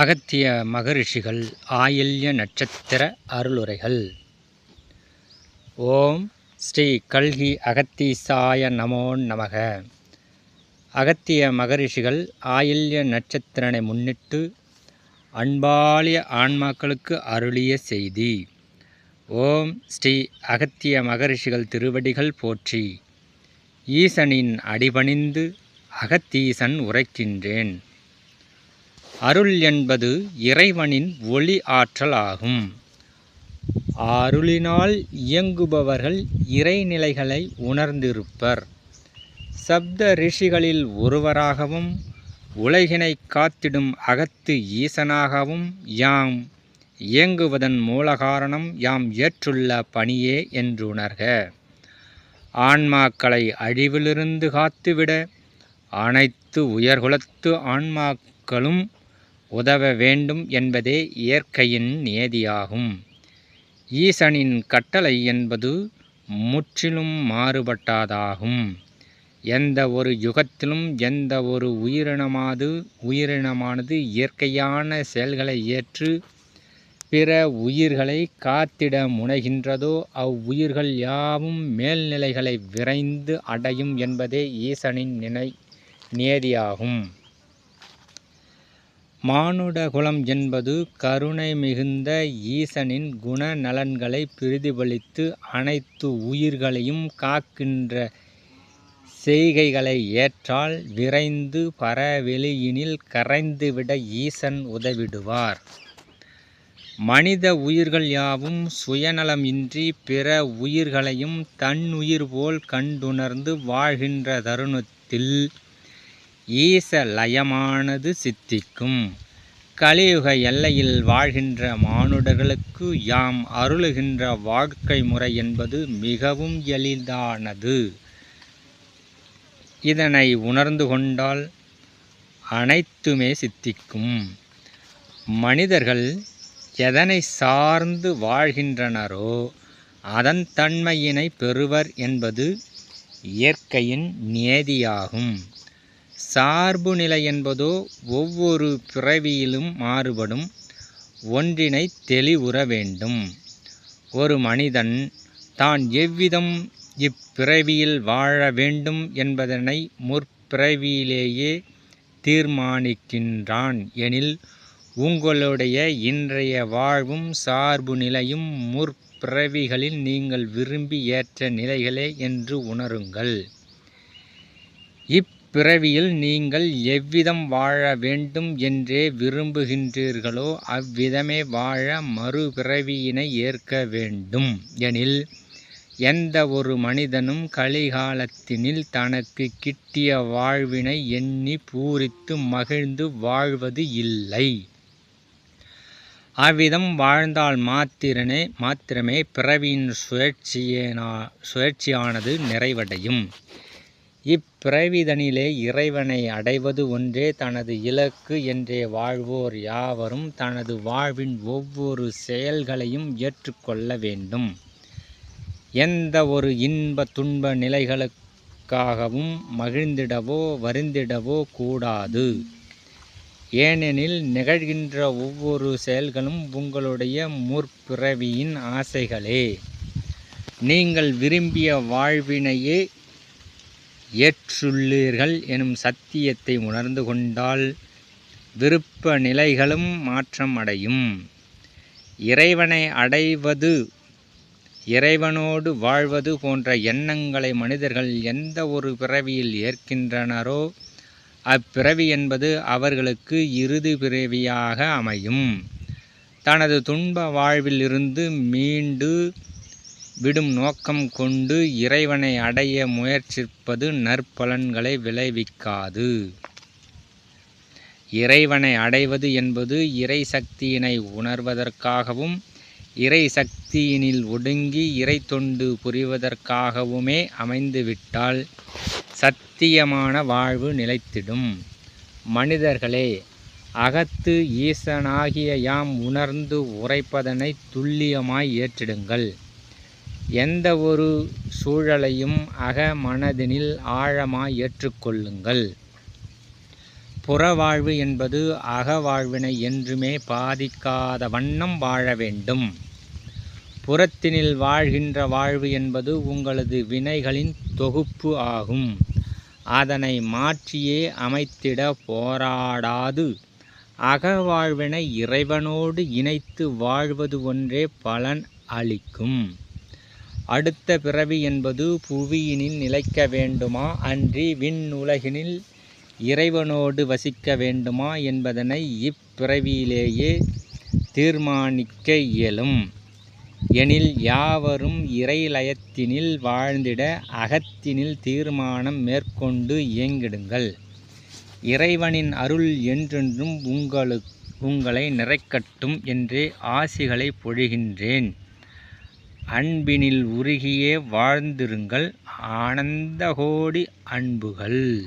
அகத்திய மகரிஷிகள் ஆயில்ய நட்சத்திர அருளுரைகள். ஓம் ஸ்ரீ கல்கி அகத்தீசாய நமோ நமக. அகத்திய மகரிஷிகள் ஆயில்ய நட்சத்திரனை முன்னிட்டு அன்பாலிய ஆன்மாக்களுக்கு அருளிய செய்தி. ஓம் ஸ்ரீ அகத்திய மகரிஷிகள் திருவடிகள் போற்றி. ஈசனின் அடிபணிந்து அகத்தீசன் உரைக்கின்றேன். அருள் என்பது இறைவனின் ஒளி ஆற்றல் ஆகும் அருளினால் இயங்குபவர்கள் இறைநிலைகளை உணர்ந்திருப்பர். சப்த ரிஷிகளில் ஒருவராகவும் உலகினை காத்திடும் அகத்து ஈசனாகவும் யாம் இயங்குவதன் மூல காரணம் யாம் ஏற்றுள்ள பணியே என்றுணர்க. ஆன்மாக்களை அழிவிலிருந்து காத்துவிட அனைத்து உயர்குலத்து ஆன்மாக்களும் உதவ வேண்டும் என்பதே இயற்கையின் நியதியாகும். ஈசனின் கட்டளை என்பது முற்றிலும் மாறுபட்டதாகும். எந்த ஒரு யுகத்திலும் எந்த ஒரு உயிரினமாது உயிரினமானது இயற்கையான செயல்களை ஏற்று பிற உயிர்களை காத்திட முனைகின்றதோ அவ்வுயிர்கள் யாவும் மேல்நிலைகளை விரைந்து அடையும் என்பதே ஈசனின் நினை நியதியாகும். மானுடகுலம் என்பது கருணை மிகுந்த ஈசனின் குண நலன்களை பிரதிபலித்து அனைத்து உயிர்களையும் காக்கின்ற செய்கைகளை ஏற்றால் விரைந்து பரவெளியினில் கரைந்துவிட ஈசன் உதவிடுவார். மனித உயிர்கள் யாவும் சுயநலமின்றி பிற உயிர்களையும் தன்னுயிர் போல் கண்டுணர்ந்து வாழ்கின்ற தருணத்தில் ஈச லயமானது சித்திக்கும். கலியுக எல்லையில் வாழ்கின்ற மானுடர்களுக்கு யாம் அருளுகின்ற வாழ்க்கை முறை என்பது மிகவும் எளிதானது. இதனை உணர்ந்து கொண்டால் அனைத்துமே சித்திக்கும். மனிதர்கள் எதனை சார்ந்து வாழ்கின்றனரோ அதன் தன்மையினை பெறுவர் என்பது இயற்கையின் நியதியாகும். சார்பு நிலை என்பதோ ஒவ்வொரு பிறவியிலும் மாறுபடும். ஒன்றினை தெளிவுற வேண்டும். ஒரு மனிதன் தான் எவ்விதம் இப்பிறவியில் வாழ வேண்டும் என்பதனை முற்பிறவியிலேயே தீர்மானிக்கின்றான். எனில் உங்களுடைய இன்றைய வாழ்வும் சார்பு நிலையும் முற்பிறவிகளில் நீங்கள் விரும்பி ஏற்ற நிலைகளே என்று உணருங்கள். இப் இப்பிறவியில் நீங்கள் எவ்விதம் வாழ வேண்டும் என்றே விரும்புகின்றீர்களோ அவ்விதமே வாழ மறுபிறவியினை ஏற்க வேண்டும். எனில் எந்த ஒரு மனிதனும் கலிகாலத்தினில் தனக்கு கிட்டிய வாழ்வினை எண்ணி பூரித்து மகிழ்ந்து வாழ்வது இல்லை. அவ்விதம் வாழ்ந்தால் மாத்திரனே மாத்திரமே பிறவியின் சுழற்சியனா சுழற்சியானது நிறைவடையும். இப்பிறவிதனிலே இறைவனை அடைவது ஒன்றே தனது இலக்கு என்றே வாழ்வோர் யாவரும் தனது வாழ்வின் ஒவ்வொரு செயல்களையும் ஏற்றுக்கொள்ள வேண்டும். எந்த ஒரு இன்ப துன்ப நிலைகளுக்காகவும் மகிழ்ந்திடவோ வருந்திடவோ கூடாது. ஏனெனில் நிகழ்கின்ற ஒவ்வொரு செயல்களும் உங்களுடைய முற்பிறவியின் ஆசைகளே. நீங்கள் விரும்பிய வாழ்வினையே ஏற்றுள்ளீர்கள் எனும் சத்தியத்தை உணர்ந்து கொண்டால் விருப்ப நிலைகளும் மாற்றம் அடையும். இறைவனை அடைவது இறைவனோடு வாழ்வது போன்ற எண்ணங்களை மனிதர்கள் எந்த ஒரு பிறவியில் ஏற்கின்றனரோ அப்பிறவி என்பது அவர்களுக்கு இறுதி பிறவியாக அமையும். தனது துன்ப வாழ்விலிருந்து மீண்டு விடும் நோக்கம் கொண்டு இறைவனை அடைய முயற்சிப்பது நற்பலன்களை விளைவிக்காது. இறைவனை அடைவது என்பது இறை சக்தியினை உணர்வதற்காகவும் இறை சக்தியினில் ஒடுங்கி இறை தொண்டு புரிவதற்காகவுமே அமைந்துவிட்டால் சத்தியமான வாழ்வு நிலைத்திடும். மனிதர்களே அகத்து ஈசனாகிய யாம் உணர்ந்து உரைப்பதனை துல்லியமாய் ஏற்றிடுங்கள். எந்த ஒரு சூழலையும் அக மனதினில் ஆழமாய் ஏற்றுக்கொள்ளுங்கள். புறவாழ்வு என்பது அகவாழ்வினை என்றுமே பாதிக்காத வண்ணம் வாழ வேண்டும். புறத்தினில் வாழ்கின்ற வாழ்வு என்பது உங்களது வினைகளின் தொகுப்பு ஆகும். அதனை மாற்றியே அமைத்திட போராடாது. அகவாழ்வினை இறைவனோடு இணைத்து வாழ்வது ஒன்றே பலன் அளிக்கும். அடுத்த பிறவி என்பது புவியினில் நிலைக்க வேண்டுமா? அன்றி விண்ணுலகினில் இறைவனோடு வசிக்க வேண்டுமா? என்பதனை இப்பிறவியிலேயே தீர்மானிக்க இயலும். எனில் யாவரும் இறைலயத்தினில் வாழ்ந்திட அகத்தினில் தீர்மானம் மேற்கொண்டு இயங்கிடுங்கள். இறைவனின் அருள் என்றென்றும் உங்களுக்கு உங்களை நிறைக்கட்டும் என்றே ஆசிகளை பொழிகின்றேன். அன்பினில் உருகியே வாழ்ந்திருங்கள். ஆனந்த கோடி அன்புகள்.